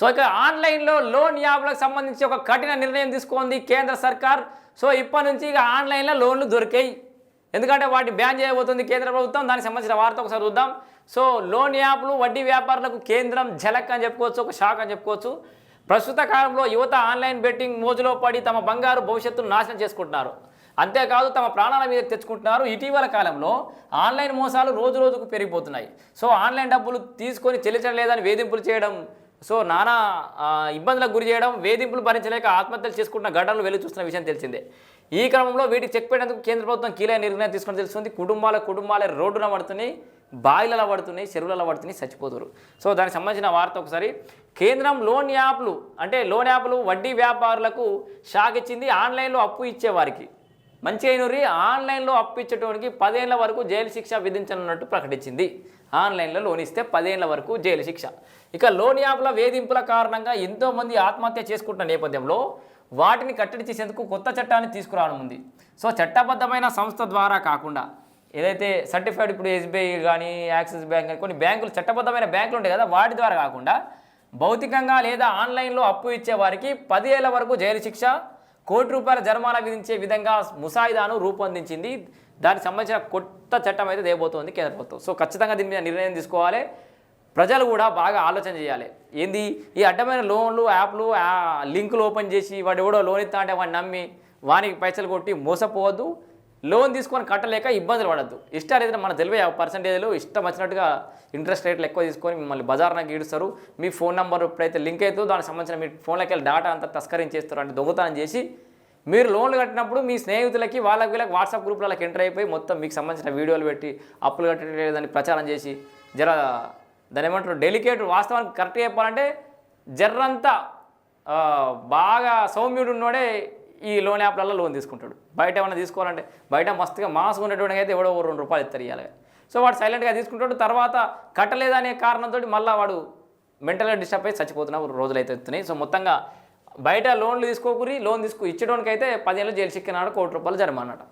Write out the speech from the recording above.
So ఇక ఆన్లైన్లో loan యాప్లకు సంబంధించి ఒక కఠిన నిర్ణయం తీసుకుంది కేంద్ర సర్కార్. సో ఇప్పటి నుంచి ఇక ఆన్లైన్లో లోన్లు దొరికాయి. ఎందుకంటే వాటి బ్యాన్ చేయబోతుంది కేంద్ర ప్రభుత్వం. దానికి సంబంధించిన వార్త ఒకసారి చూద్దాం. సో లోన్ యాప్లు వడ్డీ వ్యాపారులకు కేంద్రం ఝలక్ అని చెప్పుకోవచ్చు ఒక షాక్ అని చెప్పుకోవచ్చు. ప్రస్తుత కాలంలో యువత ఆన్లైన్ బెట్టింగ్ మోజులో పడి తమ బంగారు భవిష్యత్తును నాశనం చేసుకుంటున్నారు. అంతేకాదు తమ ప్రాణాల మీద తెచ్చుకుంటున్నారు. ఇటీవల కాలంలో ఆన్లైన్ మోసాలు రోజు రోజుకు పెరిగిపోతున్నాయి. సో ఆన్లైన్ డబ్బులు తీసుకొని చెల్లించడం లేదని వేధింపులు చేయడం సో నానా ఇబ్బందులకు గురి చేయడం వేధింపులు భరించలేక ఆత్మహత్యలు చేసుకుంటున్న ఘటనలు వెళ్ళి చూస్తున్న విషయం తెలిసిందే. ఈ క్రమంలో వీటికి చెక్ పెట్టేందుకు కేంద్ర ప్రభుత్వం కీలక నిర్ణయం తీసుకుని తెలుస్తుంది. కుటుంబాల కుటుంబాలే రోడ్డున పడుతున్నాయి బాయిలలో పడుతున్నాయి చెరువులలో పడుతున్నాయి చచ్చిపోతున్నారు. సో దానికి సంబంధించిన వార్త ఒకసారి. కేంద్రం లోన్ యాప్లు అంటే లోన్ యాప్లు వడ్డీ వ్యాపారులకు షాక్ ఇచ్చింది ఆన్లైన్లో అప్పు ఇచ్చేవారికి మంచి అయినరి ఆన్లైన్లో అప్పు పదేళ్ళ వరకు జైలు శిక్ష విధించనున్నట్టు ప్రకటించింది. ఆన్లైన్లో లోన్ ఇస్తే పదేళ్ళ వరకు జైలు శిక్ష. ఇక లోన్ యాప్ల వేధింపుల కారణంగా ఎంతోమంది ఆత్మహత్య చేసుకుంటున్న నేపథ్యంలో వాటిని కట్టడి చేసేందుకు కొత్త చట్టాన్ని తీసుకురానుంది. సో చట్టబద్ధమైన సంస్థ ద్వారా కాకుండా ఏదైతే సర్టిఫైడ్ ఇప్పుడు ఎస్బీఐ కానీ యాక్సిస్ బ్యాంక్ కానీ కొన్ని బ్యాంకులు చట్టబద్ధమైన బ్యాంకులు ఉంటాయి కదా వాటి ద్వారా కాకుండా భౌతికంగా లేదా ఆన్లైన్లో అప్పు ఇచ్చే వారికి పది వరకు జైలు శిక్ష కోటి రూపాయల జరిమానా విధించే విధంగా ముసాయిదాను రూపొందించింది. దానికి సంబంధించిన కొత్త చట్టం అయితే దేబోతోంది కేంద్ర ప్రభుత్వం. సో ఖచ్చితంగా దీని మీద నిర్ణయం తీసుకోవాలి. ప్రజలు కూడా బాగా ఆలోచన చేయాలి. ఏంది? ఈ అడ్డమైన లోన్లు యాప్లు లింకులు ఓపెన్ చేసి వాడు ఎవడో లోన్ ఇస్తా అంటే వాడిని నమ్మి వానికి పైసలు కొట్టి మోసపోవద్దు. లోన్ తీసుకొని కట్టలేక ఇబ్బందులు పడద్దు. ఇష్టం ఏదైనా మన తెలివే పర్సంటేజ్లు ఇష్టం వచ్చినట్టుగా ఇంట్రెస్ట్ రేట్లు ఎక్కువ తీసుకొని మిమ్మల్ని బజార్న గీడుస్తారు మీ ఫోన్ నెంబర్ ఎప్పుడైతే లింక్ అవుతుందో దానికి సంబంధించిన మీ ఫోన్లోకి వెళ్ళి డేటా అంతా తస్కరించేస్తారు అంటే దొంగతనం చేసి మీరు లోన్లు కట్టినప్పుడు మీ స్నేహితులకి వాళ్ళకి వీళ్ళకి వాట్సాప్ గ్రూప్లకి ఎంటర్ అయిపోయి మొత్తం మీకు సంబంధించిన వీడియోలు పెట్టి అప్పులు కట్టలేదని ప్రచారం చేసి జర దాని ఏమంటారు డెలికేట్ వాస్తవానికి కరెక్ట్గా చెప్పాలంటే జర్రంతా బాగా సౌమ్యుడు ఉన్నోడే ఈ లోన్ యాప్లలో లోన్ తీసుకుంటాడు. బయట ఏమైనా తీసుకోవాలంటే బయట మస్తుగా మాస్క్ ఉండేటువంటి అయితే ఎవడో ఓ రెండు రూపాయలు ఇస్తారు ఇవ్వాలి సో వాడు సైలెంట్గా తీసుకుంటాడు. తర్వాత కట్టలేదనే కారణంతో మళ్ళీ వాడు మెంటల్గా డిస్టర్బ్ అయి చచ్చిపోతున్న రోజులు అయితే వస్తున్నాయి. సో మొత్తంగా బయట లోన్లు తీసుకోకూరి లోన్ తీసుకు ఇచ్చడానికి అయితే పదిహేను జైలు చిక్కినాడు కోటి రూపాయలు జరిమానట